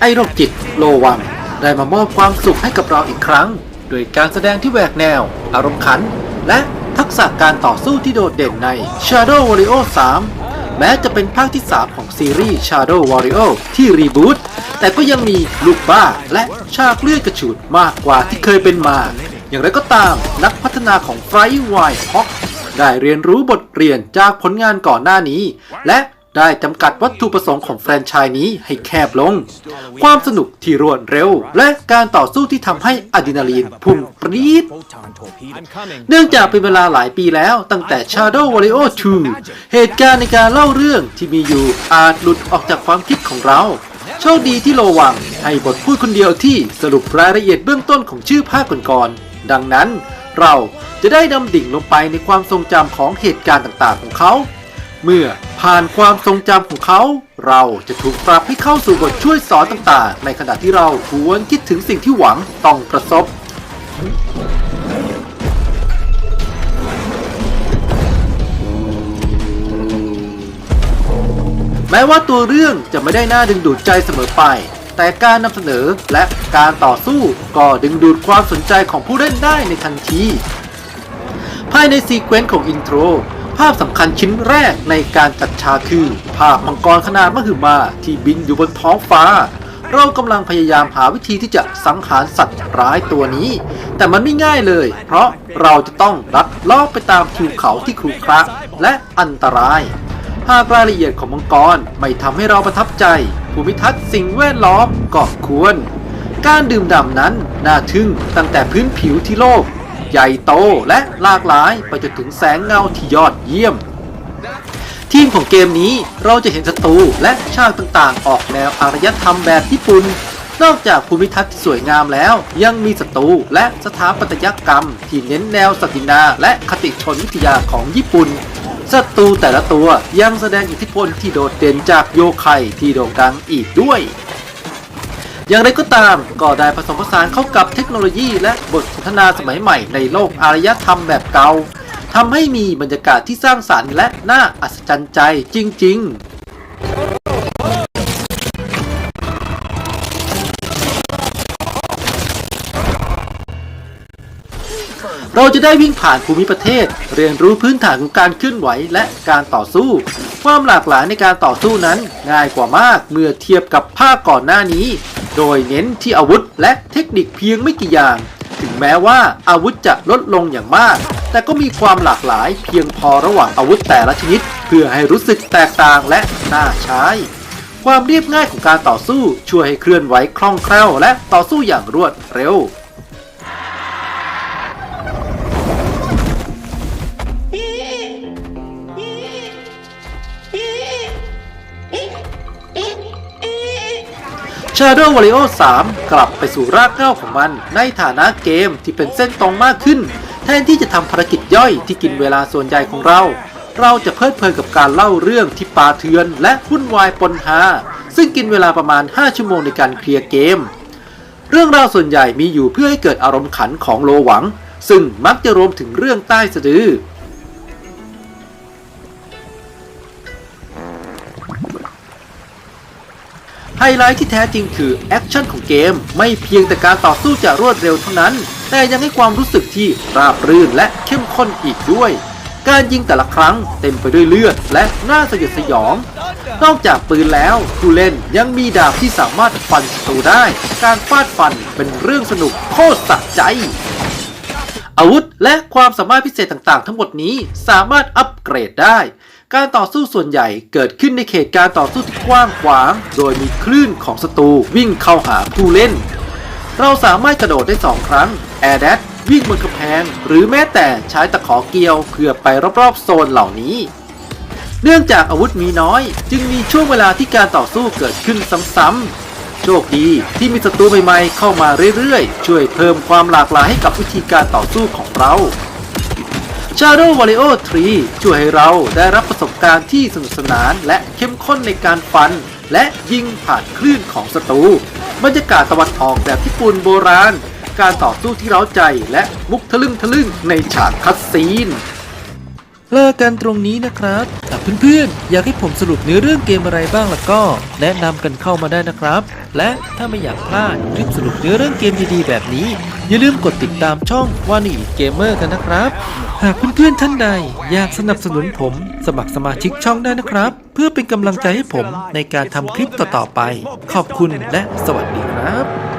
ไอโรคจิตโลวังได้มามอบความสุขให้กับเราอีกครั้ง โดยการแสดงที่แหวกแนว อารมณ์ขัน และทักษะการต่อสู้ที่โดดเด่นใน Shadow Warrior 3 แม้จะเป็นภาคที่ 3 ของซีรีส์ Shadow Warrior ที่รีบูตแต่ก็ยังมีลูกบ้าและฉากเลือดกระฉูดมากกว่าที่เคยเป็นมา อย่างไรก็ตามนักพัฒนาของ Fry Wild Hawk ได้เรียนรู้บทเรียนจากผลงานก่อนหน้านี้ และ ได้จำกัดวัตถุประสงค์ของแฟรนไชส์นี้ให้แคบลง ความสนุกที่รวดเร็ว และการต่อสู้ที่ทำให้อะดรีนาลีนพุ่งปรี๊ดเนื่องจากเป็นเวลาหลายปีแล้วตั้งแต่ Shadow Warrior 2 เหตุการณ์ในการเล่าเรื่องที่มีอยู่อาจหลุดออกจากความคิดของเรา โชคดีที่โลวังให้บทพูดคนเดียวที่สรุปรายละเอียดเบื้องต้นของชื่อภาคก่อนๆดังนั้น เราจะได้ดำดิ่งลงไปในความทรงจำของเหตุการณ์ต่างๆของเขา เมื่อผ่านความทรงจำของเขา เราจะถูกปรับให้เข้าสู่บทช่วยสอนต่างๆ ในขณะที่เราทวนคิดถึงสิ่งที่หวังต้องประสบแม้ว่าตัวเรื่องจะไม่ได้น่าดึงดูดใจเสมอไป แต่การนำเสนอและการต่อสู้ก็ดึงดูดความสนใจของผู้เล่นได้ในทันที ภายในซีเควนต์ของอินโทร ภาพสำคัญชิ้นแรกในการจัดฉากคือ ภาพมังกรขนาดมหึมาที่บินอยู่บนท้องฟ้า เรากำลังพยายามหาวิธีที่จะสังหารสัตว์ร้ายตัวนี้ แต่มันไม่ง่ายเลย เพราะเราจะต้องลัดลอบไปตามทิวเขาที่ครุขระและอันตราย หากรายละเอียดของมังกรไม่ทำให้เราประทับใจ ภูมิทัศน์สิ่งแวดล้อมก็ควร การดื่มด่ำนั้นน่าทึ่งตั้งแต่พื้นผิวที่โลก ใหญ่โตและหลากหลายไปจนถึงแสงเงาที่ยอดเยี่ยม ทีมของเกมนี้เราจะเห็นศัตรูและฉากต่างๆ ออกแนวอารยธรรมแบบญี่ปุ่นนอกจากภูมิทัศน์ที่สวยงามแล้ว ยังมีศัตรูและสถาปัตยกรรม ที่เน้นแนวสตินาและคติชนวิทยาของญี่ปุ่นศัตรูแต่ละตัวยังแสดงอิทธิพลที่โดดเด่นจากโยไคที่โด่งดังอีกด้วย อย่างไรก็ตามก็ได้ผสมผสานเข้ากับเทคโนโลยีและบทสนทนาสมัยใหม่ในโลกอารยธรรมแบบเก่าทำให้มีบรรยากาศที่สร้างสรรค์และน่าอัศจรรย์ใจจริง ๆเราจะได้วิ่งผ่านภูมิประเทศ เรียนรู้พื้นฐานของการเคลื่อนไหวและการต่อสู้ ความหลากหลายในการต่อสู้นั้นง่ายกว่ามากเมื่อเทียบกับภาคก่อนหน้านี้ โดยเน้นที่อาวุธและเทคนิคเพียงไม่กี่อย่าง ถึงแม้ว่าอาวุธจะลดลงอย่างมาก แต่ก็มีความหลากหลายเพียงพอระหว่างอาวุธแต่ละชนิด เพื่อให้รู้สึกแตกต่างและน่าใช้ ความเรียบง่ายของการต่อสู้ช่วยให้เคลื่อนไหวคล่องแคล่วและต่อสู้อย่างรวดเร็ว Shadow Warrior 3 กลับไปสู่รากเหง้าของมัน ในฐานะเกมที่เป็นเส้นตรงมากขึ้น แทนที่จะทำภารกิจย่อยที่กินเวลาส่วนใหญ่ของเรา เราจะเพลิดเพลินกับการเล่าเรื่องที่ปาเถื่อนและวุ่นวายปนหา ซึ่งกินเวลาประมาณ 5 ชั่วโมงในการเคลียร์เกม เรื่องราวส่วนใหญ่มีอยู่เพื่อให้เกิดอารมณ์ขันของโลหวัง ซึ่งมักจะรวมถึงเรื่องใต้สะดือ ไฮไลท์ที่แท้จริงคือแอคชั่นของเกม ไม่เพียงแต่การต่อสู้จะรวดเร็วเท่านั้น แต่ยังให้ความรู้สึกที่ราบรื่นและเข้มข้นอีกด้วย การยิงแต่ละครั้งเต็มไปด้วยเลือดและน่าสยดสยอง นอกจากปืนแล้วผู้เล่นยังมีดาบที่สามารถฟันศัตรูได้ การฟาดฟันเป็นเรื่องสนุกโคตรสะใจอาวุธและความสามารถพิเศษต่างๆ ทั้งหมดนี้สามารถอัปเกรดได้ การต่อสู้ส่วนใหญ่เกิดขึ้นในเขตการต่อสู้ที่กว้างขวาง โดยมีคลื่นของศัตรูวิ่งเข้าหาผู้เล่น เราสามารถกระโดดได้ 2 ครั้งแอร์แดดวิ่งบนกำแพง หรือแม้แต่ใช้ตะขอเกี่ยวเพื่อไปรอบๆโซนเหล่านี้ เนื่องจากอาวุธมีน้อย จึงมีช่วงเวลาที่การต่อสู้เกิดขึ้นซ้ำๆ โชคดีที่มีศัตรูใหม่ๆเข้ามาเรื่อยๆ ช่วยเพิ่มความหลากหลายให้กับวิธีการต่อสู้ของเรา Shadow Warrior 3ช่วยให้เราได้รับประสบการณ์ที่สนุกสนานและเข้มข้นในการฟัน และยิงผ่านคลื่นของศัตรูบรรยากาศตะวันออกแบบญี่ปุ่นโบราณ การต่อสู้ที่เร้าใจและมุกทะลึ่งทะลึ่งในฉากคัดซีนเลิกกันตรงนี้นะครับหากเพื่อนๆ อยากให้ผมสรุปเนื้อเรื่องเกมอะไรบ้างล่ะก็ แนะนำกันเข้ามาได้นะครับ และถ้าไม่อยากพลาดคลิปสรุปเนื้อเรื่องเกมดีๆแบบนี้ อย่าลืมกดติดตามช่องวานีเกมเมอร์กันนะครับ หากเพื่อนๆท่านใดอยากสนับสนุนผม สมัครสมาชิกช่องได้นะครับ เพื่อเป็นกำลังใจให้ผมในการทำคลิปต่อๆไป ขอบคุณและสวัสดีครับ